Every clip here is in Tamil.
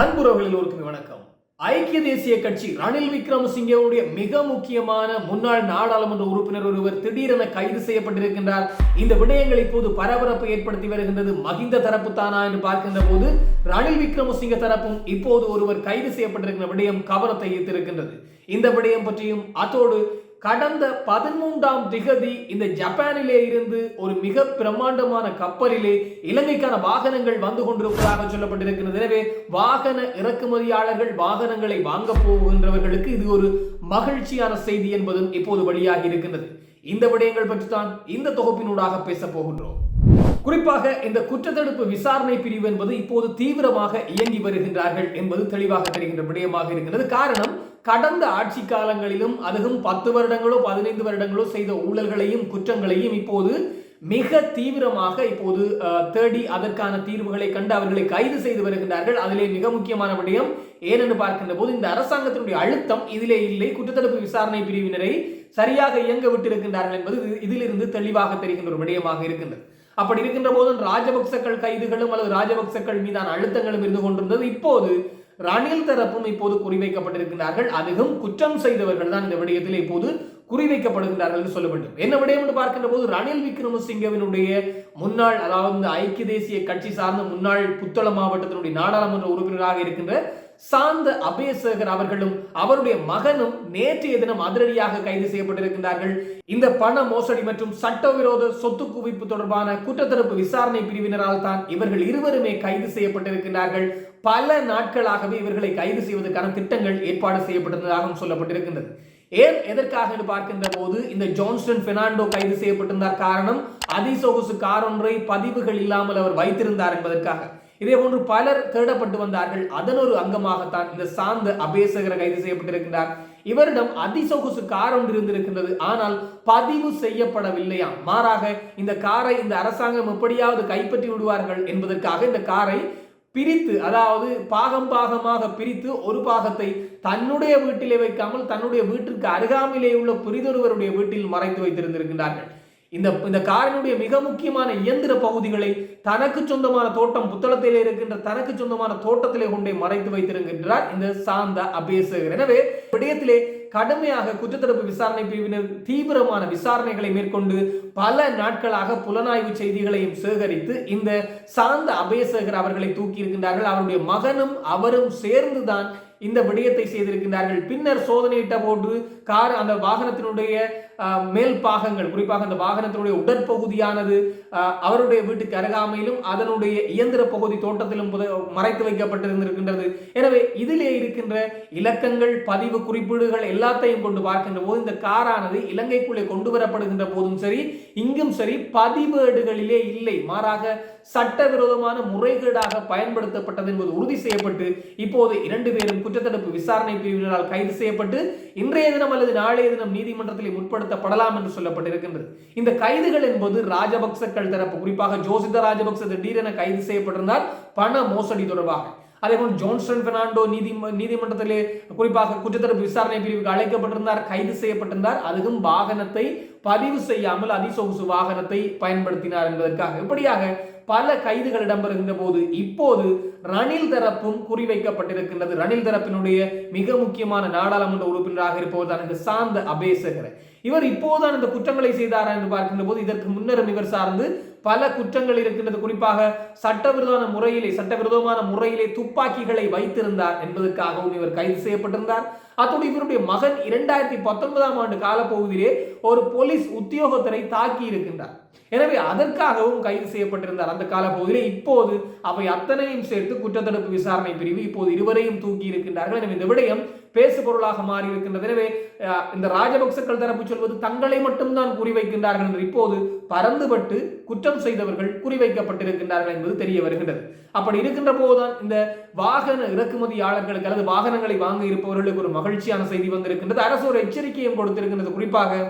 அன்புறவர்களில் எல்லோருக்கும் வணக்கம். ஐக்கிய தேசிய கட்சி ரணில் விக்ரமசிங்கவுடைய மிக முக்கியமான முன்னாள் நாடாளுமன்ற உறுப்பினர் ஒருவர் திடீரென கைது செய்யப்பட்டிருக்கின்றார். இந்த விடயங்கள் இப்போது பரபரப்பை ஏற்படுத்தி வருகின்றது. மகிந்த தரப்பு தானா என்று பார்க்கின்ற போது ரணில் விக்ரமசிங்க தரப்பும் இப்போது ஒருவர் கைது செய்யப்பட்டிருக்கிற விடயம் கவனத்தை ஈர்த்திருக்கின்றது. இந்த விடயம் பற்றியும் அத்தோடு கடந்த பதிமூன்றாம் திகதி இந்த ஜப்பானிலே இருந்து ஒரு மிக பிரம்மாண்டமான கப்பலிலே இலங்கைக்கான வாகனங்கள் வந்து கொண்டிருப்பதாக சொல்லப்பட்டிருக்கிறது எனவே வாகன இறக்குமதியாளர்கள் வாகனங்களை வாங்க போகின்றவர்களுக்கு இது ஒரு மகிழ்ச்சியான செய்தி என்பதும் இப்போது வெளியாகி இருக்கின்றது. இந்த விடயங்கள் பற்றி தான் இந்த தொகுப்பினூடாக பேச போகின்றோம். குறிப்பாக இந்த குற்றத்தடுப்பு விசாரணை பிரிவு என்பது இப்போது தீவிரமாக இயங்கி வருகின்றார்கள் என்பது தெளிவாக தெரிகின்ற விடயமாக இருக்கிறது காரணம் கடந்த ஆட்சி காலங்களிலும் அதுவும் பத்து வருடங்களோ பதினைந்து வருடங்களோ செய்த ஊழல்களையும் குற்றங்களையும் இப்போது மிக தீவிரமாக இப்போது தேடி அதற்கான தீர்வுகளை கண்டு அவர்களை கைது செய்து வருகின்றார்கள். அதிலே மிக முக்கியமான விடயம் ஏனென்று பார்க்கின்ற போது இந்த அரசாங்கத்தினுடைய அழுத்தம் இதிலே இல்லை. குற்றத்தடுப்பு விசாரணை பிரிவினரை சரியாக இயங்க விட்டிருக்கின்றார்கள் என்பது இதிலிருந்து தெளிவாக தெரிகின்ற ஒரு விடயமாக இருக்கின்றது. அப்படி இருக்கின்ற போது ராஜபக்சக்கள் கைதுகளும் அல்லது ராஜபக்சக்கள் மீதான அழுத்தங்களும் இருந்து கொண்டிருந்தது. இப்போது ரணில் தரப்பும் இப்போது குறிவைக்கப்பட்டிருக்கிறார்கள் அதிகம் குற்றம் செய்தவர்கள் தான் இந்த விடயத்தில் இப்போது குறிவைக்கப்படுகின்றார்கள் என்று சொல்ல வேண்டும். என்ன விடயம் என்று பார்க்கின்ற போது ரணில் விக்ரமசிங்கவினுடைய முன்னாள் அதாவது ஐக்கிய தேசிய கட்சி சார்ந்த முன்னாள் புத்தளம் மாவட்டத்தினுடைய நாடாளுமன்ற உறுப்பினராக இருக்கின்ற சாந்த அபேசகர் அவர்களும் அவருடைய மகனும் நேற்றைய தினம் அதிரடியாக கைது செய்யப்பட்டிருக்கின்றார்கள். இந்த பண மோசடி மற்றும் சட்டவிரோத சொத்து குவிப்பு தொடர்பான குற்றத்தடுப்பு விசாரணை பிரிவினரால் தான் இவர்கள் இருவருமே கைது செய்யப்பட்டிருக்கிறார்கள் பல நாட்களாகவே இவர்களை கைது செய்வதற்கான திட்டங்கள் ஏற்பாடு செய்யப்பட்டிருந்ததாகவும் சொல்லப்பட்டிருக்கின்றது. ஏன் எதற்காக என்று பார்க்கின்ற போது இந்த ஜான்ஸ்டன் பெர்னாண்டோ கைது செய்யப்பட்டிருந்தார் காரணம் அதிசொகுசு கார் ஒன்றை பதிவுகள் இல்லாமல் அவர் வைத்திருந்தார் என்பதற்காக. இதே போன்று பலர் தேடப்பட்டு வந்தார்கள். அதன் ஒரு அங்கமாகத்தான் இந்த சாந்த அபேசகர கைது செய்யப்பட்டிருக்கிறார் இவரிடம் அதிசொகுசு கார் ஒன்று இருந்திருக்கின்றது. ஆனால் பதிவு செய்யப்படவில்லையாம் மாறாக இந்த காரை இந்த அரசாங்கம் எப்படியாவது கைப்பற்றி விடுவார்கள் என்பதற்காக இந்த காரை பிரித்து அதாவது பாகம் பாகமாக பிரித்து ஒரு பாகத்தை தன்னுடைய வீட்டிலே வைக்காமல் தன்னுடைய வீட்டிற்கு அருகாமையிலே உள்ள பிரிதொருவருடைய வீட்டில் மறைத்து வைத்திருந்திருக்கின்றார்கள். இந்த இந்த காரினுடைய மிக முக்கியமான இயந்திர பகுதிகளை தனக்கு சொந்தமான தோட்டம் புத்தளத்திலே இருக்கின்ற தனக்கு சொந்தமான தோட்டத்திலே கொண்டே மறைத்து வைத்திருக்கின்றார் இந்த சாந்த அபேசகர். எனவே விடயத்திலே கடுமையாக குற்றத்தடுப்பு விசாரணை பிரிவினர் தீவிரமான விசாரணைகளை மேற்கொண்டு பல நாட்களாக புலனாய்வு செய்திகளையும் சேகரித்து இந்த சாந்த அபயசேகர் அவர்களை தூக்கி இருக்கின்றார்கள் அவருடைய மகனும் அவரும் சேர்ந்துதான் இந்த விடயத்தை செய்திருக்கின்றார்கள். பின்னர் சோதனையிட்ட போது கார் அந்த வாகனத்தினுடைய மேல் பாகங்கள் குறிப்பாக அந்த வாகனத்தினுடைய உடற்பகுதியானது அவருடைய வீட்டுக்கு அருகாமையிலும் அதனுடைய இயந்திர பகுதி தோட்டத்திலும் மறைத்து வைக்கப்பட்டிருந்திருக்கின்றது. எனவே இதிலே இருக்கின்ற இலக்கங்கள் பதிவு குறிப்பீடுகள் எல்லாத்தையும் கொண்டு பார்க்கின்ற போது இந்த காரானது இலங்கைக்குள்ளே கொண்டு வரப்படுகின்ற போதும் சரி இங்கும் சரி பதிவேடுகளிலே இல்லை. மாறாக சட்டவிரோதமான முறைகேடாக பயன்படுத்தப்பட்டது என்பது உறுதி செய்யப்பட்டு இப்போது இரண்டு பேரும் குற்றத்தடுப்பு விசாரணை பிரிவினரால் கைது செய்யப்பட்டு இன்றைய தினம் அல்லது நாளைய தினம் நீதிமன்றத்தில் முற்படுத்தப்படலாம் என்று சொல்லப்பட்டிருக்கின்றது. இந்த கைதுகள் என்பது ராஜபக்சக்கள் தரப்பு குறிப்பாக ஜோசித ராஜபக்ச திடீரென கைது செய்யப்பட்டிருந்தார் பண மோசடி தொடர்பாக. அதேபோல் ஜோன்சன் பெர்னாண்டோ நீதி நீதிமன்றத்திலே குறிப்பாக குற்றத்தரப்பு விசாரணை பிரிவுக்கு அழைக்கப்பட்டிருந்தார் கைது செய்யப்பட்டிருந்தார். அதுவும் வாகனத்தை பதிவு செய்யாமல் அதிசொகுசு வாகனத்தை பயன்படுத்தினார் என்பதற்காக. இப்படியாக பல கைதுகள் இடம்பெறுகின்ற போது இப்போது ரணில் தரப்பும் குறிவைக்கப்பட்டிருக்கின்றது. ரணில் தரப்பினுடைய மிக முக்கியமான நாடாளுமன்ற உறுப்பினராக இருப்பவர் இந்த சாந்த அபேசகர் இவர் இப்போதுதான் இந்த குற்றங்களை செய்தாரா என்று பார்க்கின்ற போது இதற்கு முன்னரும் இவர் சார்ந்து பல குற்றங்கள் இருக்கின்றது. குறிப்பாக சட்டவிரோதமான முறையிலே சட்டவிரோதமான முறையிலே துப்பாக்கிகளை வைத்திருந்தார் என்பதற்காகவும் இவர் கைது செய்யப்பட்டிருந்தார். அத்தோடு இவருடைய மகன் இரண்டாயிரத்தி பத்தொன்பதாம் ஆண்டு காலப்பகுதியிலே ஒரு போலீஸ் உத்தியோகத்தரை தாக்கி இருக்கின்றார். எனவே அதற்காகவும் கைது செய்யப்பட்டிருந்தார். அந்த காலப்பகுதியிலே இப்போது அவை அத்தனையும் சேர்த்து குற்றத்தடுப்பு விசாரணை பிரிவு இப்போது இருவரையும் தூக்கி இருக்கின்றார்கள். எனவே இந்த விடயம் பேசுபொருளாக மாறி இருக்கின்றது. எனவே இந்த ராஜபக்சக்கள் தரப்பு சொல்வது தங்களை மட்டும்தான் குறிவைக்கின்றார்கள் என்று இப்போது பறந்துபட்டு குற்றம் செய்தவர்கள் குறிவைக்கப்பட்டிருக்கின்றார்கள் என்பது தெரிய வருகின்றது. அப்படி இருக்கின்ற போதுதான் இந்த வாகன இறக்குமதியாளர்களுக்கு அல்லது வாகனங்களை வாங்க இருப்பவர்களுக்கு ஒரு மகிழ்ச்சியான செய்தி வந்திருக்கின்றது. அரசு ஒரு எச்சரிக்கையும் கொடுத்திருக்கின்றது. குறிப்பாக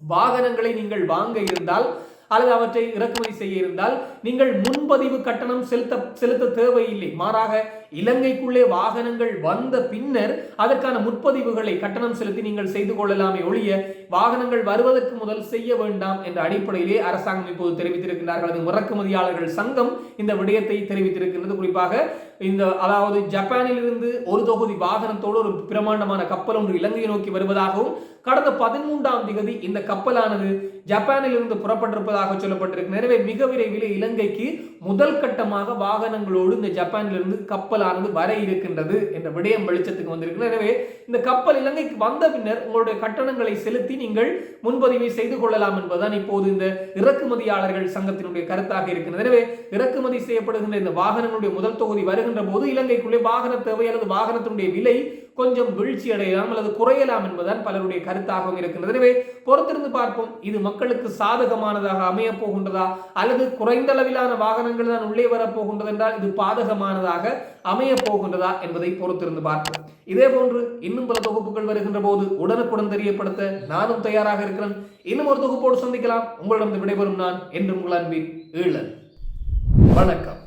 வாகனங்களை நீங்கள் வாங்க இருந்தால் அல்லது அவற்றை இறக்குமதி செய்ய இருந்தால் நீங்கள் முன்பதிவு கட்டணம் செலுத்த செலுத்த தேவையில்லை. மாறாக இலங்கைக்குள்ளே வாகனங்கள் வந்த பின்னர் அதற்கான முற்பதிவுகளை கட்டணம் செலுத்தி நீங்கள் செய்து கொள்ளலாமே ஒழிய வாகனங்கள் வருவதற்கு முதல் செய்ய வேண்டாம் என்ற அடிப்படையிலே அரசாங்கம் இப்போது தெரிவித்திருக்கிறார்கள் அது இறக்குமதியாளர்கள் சங்கம் இந்த விடயத்தை தெரிவித்திருக்கின்றது. குறிப்பாக இந்த அதாவது ஜப்பானில் இருந்து ஒரு தொகுதி வாகனத்தோடு ஒரு பிரமாண்டமான கப்பல் ஒன்று இலங்கையை நோக்கி வருவதாகவும் கடந்த பதிமூன்றாம் திகதி இந்த கப்பலானது ஜப்பானில் இருந்து புறப்பட்டிருப்பதாக சொல்லப்பட்டிருக்கு. எனவே மிக விரைவில் இலங்கைக்கு முதல் கட்டமாக வாகனங்களோடு இந்த ஜப்பானிலிருந்து கப்பலானது வர இருக்கின்றது என்ற விடயம் வெளிச்சத்துக்கு வந்திருக்கு எனவே இந்த கப்பல் இலங்கைக்கு வந்த பின்னர் உங்களுடைய கட்டணங்களை செலுத்தி நீங்கள் முன்பதிவை செய்து கொள்ளலாம் என்பதுதான் இப்போது இந்த இறக்குமதியாளர்கள் சங்கத்தினுடைய கருத்தாக இருக்கிறது எனவே இறக்குமதி செய்யப்படுகின்ற இந்த வாகனங்களுடைய முதல் தொகுதி வருகின்ற போது இலங்கைக்குள்ளே வாகன தேவை அல்லது வாகனத்தினுடைய விலை கொஞ்சம் வீழ்ச்சி அடையலாம் அல்லது குறையலாம் என்பதுதான் பலருடைய கருத்தாகவும் இருக்கின்றது. எனவே பொறுத்திருந்து பார்ப்போம். இது மக்களுக்கு சாதகமானதாக அமையப் போகின்றதா? அல்லது குறைந்த அளவிலான வாகனங்கள் தான் உள்ளே வரப்போகின்றது என்றால் இது பாதகமானதாக அமையப் போகின்றதா என்பதை பொறுத்திருந்து பார்ப்போம். இதே போன்று இன்னும் பல தொகுப்புகள் வருகின்ற போது உடனுக்குடன் தெரியப்படுத்த நானும் தயாராக இருக்கிறேன். இன்னும் ஒரு தொகுப்போடு சந்திக்கலாம். உங்களிடம் விடைபெறும் நான் என்று உங்கள் அன்பின் ஈழன். வணக்கம்.